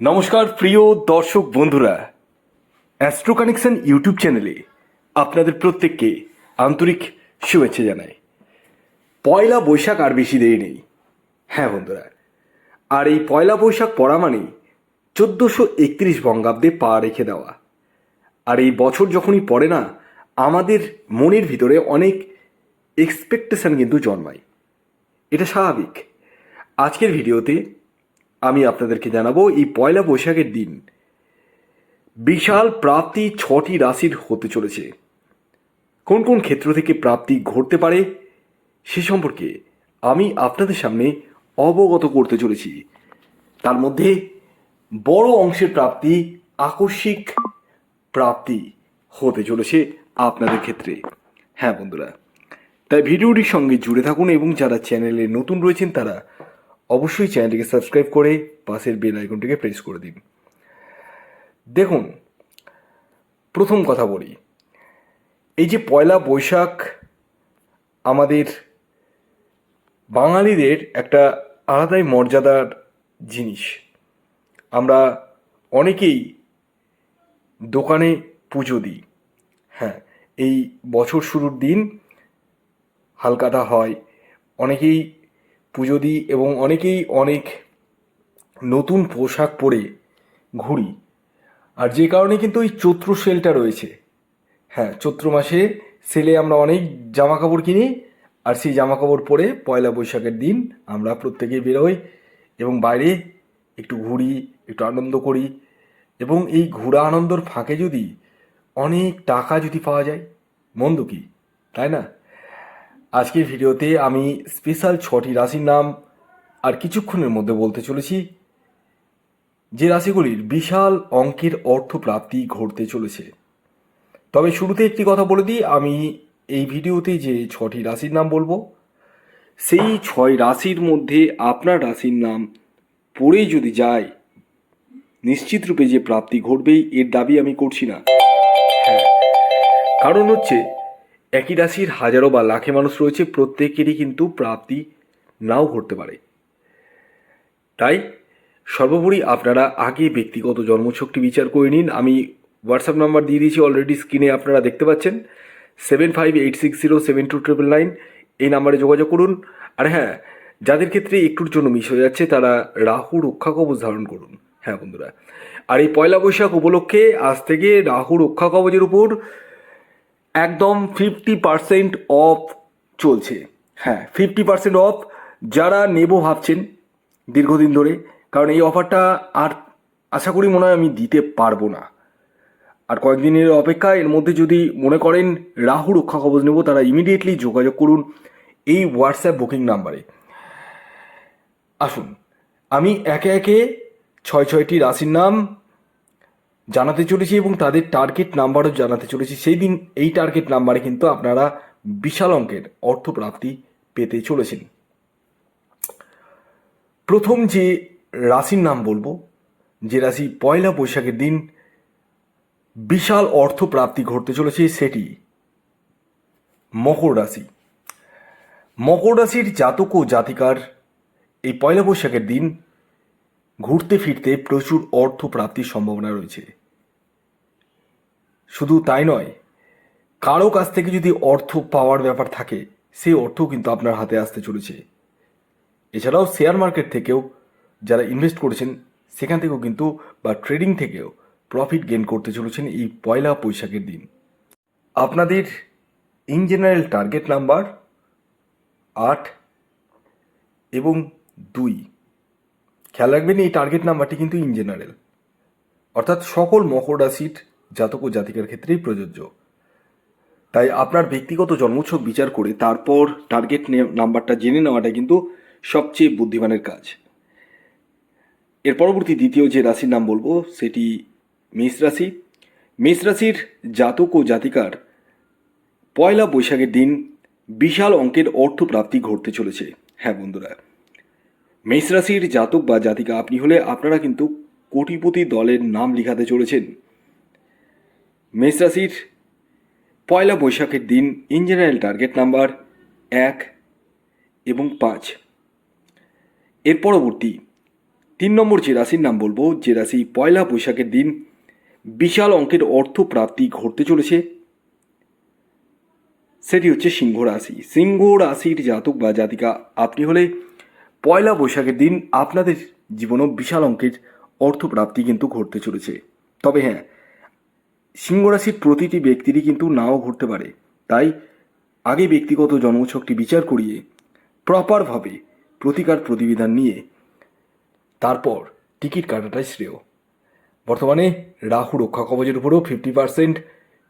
নমস্কার, প্রিয় দর্শক বন্ধুরা। অ্যাস্ট্রো কানেকশন ইউটিউব চ্যানেলে আপনাদের প্রত্যেককে আন্তরিক শুভেচ্ছা জানাই। পয়লা বৈশাখ আর বেশি দেরি নেই। হ্যাঁ বন্ধুরা, আর এই পয়লা বৈশাখ পড়া মানেই চোদ্দোশো একত্রিশ বঙ্গাব্দে পা রেখে দেওয়া। আর এই বছর যখনই পড়ে না, আমাদের মনের ভিতরে অনেক এক্সপেকটেশন কিন্তু জন্মায়। এটা স্বাভাবিক। আজকের ভিডিওতে আমি আপনাদেরকে জানাব, এই পয়লা বৈশাখের দিন বিশাল প্রাপ্তি ছটি রাশির হতে চলেছে। কোন কোন ক্ষেত্র থেকে প্রাপ্তি ঘটতে পারে সে সম্পর্কে আমি আপনাদের সামনে অবগত করতে চলেছি। তার মধ্যে বড় অংশের প্রাপ্তি আকস্মিক প্রাপ্তি হতে চলেছে আপনাদের ক্ষেত্রে। হ্যাঁ বন্ধুরা, তাই ভিডিওটির সঙ্গে জুড়ে থাকুন এবং যারা চ্যানেলে নতুন রয়েছেন তারা অবশ্যই চ্যানেলটিকে সাবস্ক্রাইব করে পাশের বেল আইকনটিকে প্রেস করে দিন। দেখুন, প্রথম কথা বলি। এই যে পয়লা বৈশাখ আমাদের বাঙালিদের একটা আলাদাই মর্যাদার জিনিস। আমরা অনেকেই দোকানে পুজো দিই। হ্যাঁ এই বছর শুরুর দিন হালকাটা হয়। অনেকেই পুজো দিই এবং অনেকেই অনেক নতুন পোশাক পরে ঘুরি। আর যে কারণে কিন্তু ওই চৈত্র সেলটা রয়েছে। হ্যাঁ চৈত্র মাসে সেলে আমরা অনেক জামা কাপড় কিনি আর সেই জামা কাপড় পরে পয়লা বৈশাখের দিন আমরা প্রত্যেকেই বেরোই এবং বাইরে একটু ঘুরি, একটু আনন্দ করি এবং এই ঘোরা আনন্দর ফাঁকে যদি অনেক টাকা যদি পাওয়া যায়, মন্দ কি? তাই না? আজকের ভিডিওতে আমি স্পেশাল ছটি রাশির নাম আর কিছুক্ষণের মধ্যে বলতে চলেছি। যে রাশিগুলির বিশাল অঙ্কের অর্থ প্রাপ্তি ঘটতে চলেছে। তবে শুরুতে একটি কথা বলে দিই, আমি এই ভিডিওতে যে ছটি রাশির নাম বলব, সেই ছয় রাশির মধ্যে আপনার রাশির নাম পড়ে যদি যায়, নিশ্চিত রূপে যে প্রাপ্তি ঘটবেই, এর দাবি আমি করছি না। হ্যাঁ কারণ হচ্ছে একই রাশির হাজারো বা লাখে মানুষ রয়েছে, প্রত্যেকেরই কিন্তু প্রাপ্তি নাও ঘটতে পারে। তাই সর্বোপরি আপনারা আগে ব্যক্তিগত জন্মছকটি বিচার করে নিন। আমি হোয়াটসঅ্যাপ নাম্বার দিয়ে দিয়েছি অলরেডি স্ক্রিনে আপনারা দেখতে পাচ্ছেন। Seven five eight six zero seven two triple nine এই নাম্বারে যোগাযোগ করুন। আর হ্যাঁ যাদের ক্ষেত্রে একটুর জন্য মিস হয়ে যাচ্ছে, তারা রাহু রক্ষা কবচ ধারণ করুন। হ্যাঁ বন্ধুরা, আর এই পয়লা বৈশাখ উপলক্ষে আজ থেকে রাহু রক্ষা কবচের উপর একদম ফিফটি পার্সেন্ট অফ চলছে। হ্যাঁ ফিফটি পার্সেন্ট অফ যারা নেব ভাবছেন দীর্ঘদিন ধরে, কারণ এই অফারটা আর আশা করি মনে হয় আমি দিতে পারব না। আর কয়েকদিনের অপেক্ষা এর মধ্যে যদি মনে করেন রাহু রক্ষা কবচ নেব, তারা ইমিডিয়েটলি যোগাযোগ করুন এই হোয়াটসঅ্যাপ বুকিং নাম্বারে। আসুন, আমি একে একে ছয় ছয়টি রাশির নাম জানাতে চলেছি এবং তাদের টার্গেট নাম্বারও জানাতে চলেছি। সেই দিন এই টার্গেট নাম্বারে কিন্তু আপনারা বিশাল অঙ্কের অর্থপ্রাপ্তি পেতে চলেছেন। প্রথম যে রাশির নাম বলব, যে রাশি পয়লা বৈশাখের দিন বিশাল অর্থ প্রাপ্তি ঘটতে চলেছে সেটি মকর রাশি। মকর রাশির জাতক ও জাতিকার এই পয়লা বৈশাখের দিন ঘুরতে ফিরতে প্রচুর অর্থ প্রাপ্তির সম্ভাবনা রয়েছে। শুধু তাই নয় কারও কাছ থেকে যদি অর্থ পাওয়ার ব্যাপার থাকে, সেই অর্থ কিন্তু আপনার হাতে আসতে চলেছে। এছাড়াও শেয়ার মার্কেট থেকেও যারা ইনভেস্ট করেছেন, সেখান থেকেও কিন্তু বা ট্রেডিং থেকেও প্রফিট গেন করতে চলেছেন এই পয়লা বৈশাখের দিন। আপনাদের ইন জেনারেল টার্গেট নাম্বার আট এবং দুই। খেয়াল রাখবেন এই টার্গেট নাম্বারটি কিন্তু ইন জেনারেল অর্থাৎ সকল মকর রাশির জাতক ও জাতিকার ক্ষেত্রেই প্রযোজ্য। তাই আপনার ব্যক্তিগত জন্মছক বিচার করে তারপর টার্গেট নাম্বারটা জেনে নেওয়াটা কিন্তু সবচেয়ে বুদ্ধিমানের কাজ। এর পরবর্তী দ্বিতীয় যে রাশির নাম বলব, সেটি মেষ রাশি। মেষ রাশির জাতক ও জাতিকার পয়লা বৈশাখের দিন বিশাল অঙ্কের অর্থ প্রাপ্তি ঘটতে চলেছে। হ্যাঁ বন্ধুরা মেষ রাশির জাতক বা জাতিকা আপনি হলে আপনারা কিন্তু কোটিপতি দলের নাম লিখাতে চলেছেন। মেষ রাশির পয়লা বৈশাখের দিন ইন জেনারেল টার্গেট নাম্বার এক এবং পাঁচ। এর পরবর্তী তিন নম্বর যে রাশির নাম বলব, যে রাশি পয়লা বৈশাখের দিন বিশাল অঙ্কের অর্থ প্রাপ্তি ঘটতে চলেছে, সেটি হচ্ছে সিংহ রাশি। সিংহ রাশির জাতক বা জাতিকা আপনি হলে পয়লা বৈশাখের দিন আপনাদের জীবনেও বিশাল অঙ্কের অর্থপ্রাপ্তি কিন্তু ঘটতে চলেছে। তবে হ্যাঁ সিংহ রাশির প্রতিটি ব্যক্তিরই কিন্তু নাও ঘটতে পারে। তাই আগে ব্যক্তিগত জন্মছকটি বিচার করিয়ে প্রপারভাবে প্রতিকার প্রতিবিধান নিয়ে তারপর টিকিট কাটাটাই শ্রেয়। বর্তমানে রাহু রক্ষা কবচের উপরেও ফিফটি পার্সেন্ট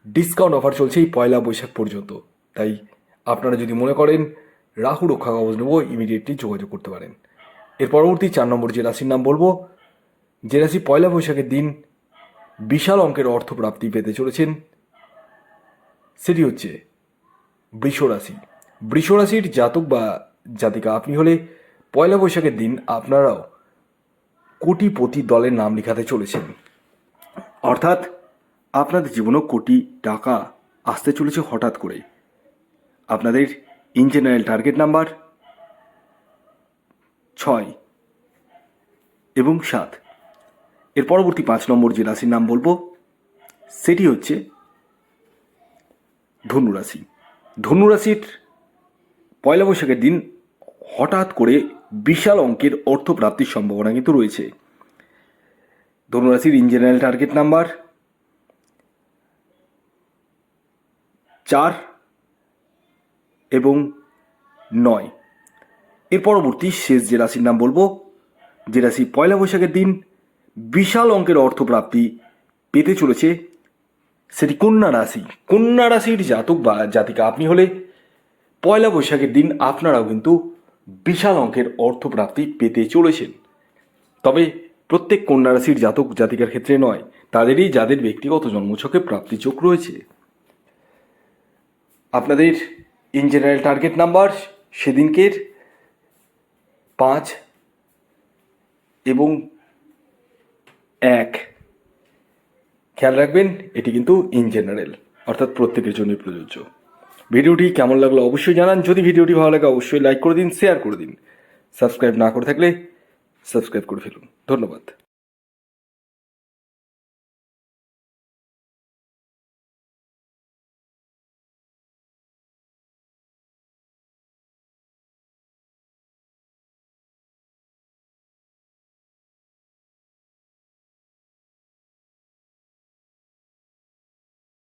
ডিসকাউন্ট অফার চলছে এই পয়লা বৈশাখ পর্যন্ত। তাই আপনারা যদি মনে করেন রাহু রক্ষা কবচ নেব ইমিডিয়েটলি যোগাযোগ করতে পারেন। এর পরবর্তী চার নম্বর যে রাশির নাম বলব। যে রাশি পয়লা বৈশাখের দিন বিশাল অঙ্কের অর্থ প্রাপ্তি পেতে চলেছেন। সেটি হচ্ছে বৃষ রাশি। বৃষ রাশির জাতক বা জাতিকা আপনি হলে পয়লা বৈশাখের দিন আপনারাও কোটিপতি দলের নাম লেখাতে চলেছেন। অর্থাৎ আপনাদের জীবনেও কোটি টাকা আসতে চলেছে হঠাৎ করে আপনাদের ইন জেনারেল টার্গেট নাম্বার ছয় এবং সাত। এর পরবর্তী পাঁচ নম্বর যে রাশির নাম বলব, সেটি হচ্ছে ধনুরাশি ধনুরাশির পয়লা বৈশাখের দিন হঠাৎ করে বিশাল অঙ্কের অর্থ প্রাপ্তির সম্ভাবনা কিন্তু রয়েছে। ধনুরাশির ইন জেনারেল টার্গেট নাম্বার চার এবং নয়। এর পরবর্তী শেষ যে রাশির নাম বলব, যে রাশি পয়লা বৈশাখের দিন বিশাল অঙ্কের অর্থপ্রাপ্তি পেতে চলেছে, সেটি কন্যা রাশি। কন্যা রাশির জাতক বা জাতিকা আপনি হলে পয়লা বৈশাখের দিন আপনারাও কিন্তু বিশাল অঙ্কের অর্থপ্রাপ্তি পেতে চলেছেন। তবে প্রত্যেক কন্যা রাশির জাতক জাতিকার ক্ষেত্রে নয়, তাদেরই যাদের ব্যক্তিগত জন্মছকে প্রাপ্তিযোগ রয়েছে। আপনাদের ইন জেনারেল টার্গেট নাম্বার, সেদিনকের পাঁচ এবং এক। খেয়াল রাখবেন, এটি কিন্তু ইন জেনারেল, অর্থাৎ প্রত্যেকের জন্যই প্রযোজ্য। ভিডিওটি কেমন লাগল অবশ্যই জানান। যদি ভিডিওটি ভালো লাগে, অবশ্যই লাইক করে দিন শেয়ার করে দিন। সাবস্ক্রাইব না করে থাকলে সাবস্ক্রাইব করে ফেলুন। ধন্যবাদ।